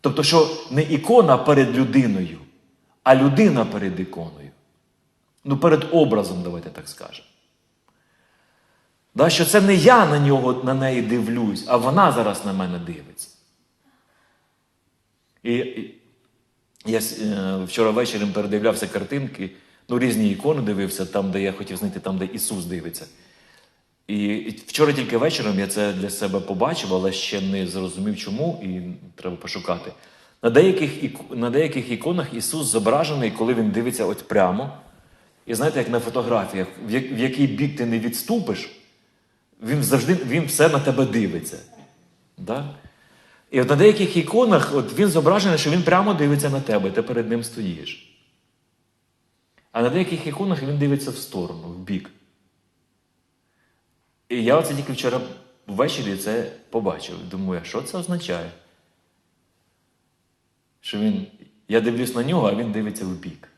Тобто, що не ікона перед людиною, а людина перед іконою. Ну, перед образом, давайте так скажемо. Да, що це не я на нього, на неї дивлюсь, а вона зараз на мене дивиться. І, я е, вчора ввечері передивлявся картинки, ну, різні ікони дивився, там, де я хотів знайти, там, де Ісус дивиться. І вчора тільки вечором я це для себе побачив, але ще не зрозумів, чому, і треба пошукати. На деяких, на деяких іконах Ісус зображений, коли він дивиться от прямо. І знаєте, як на фотографіях, в який бік ти не відступиш, він завжди він все на тебе дивиться. Да? І от на деяких іконах от він зображений, що він прямо дивиться на тебе, ти перед ним стоїш. А на деяких іконах він дивиться в сторону, в бік. І я оце тільки вчора ввечері це побачив. Думаю, що це означає? Що він. Я дивлюсь на нього, а він дивиться в бік.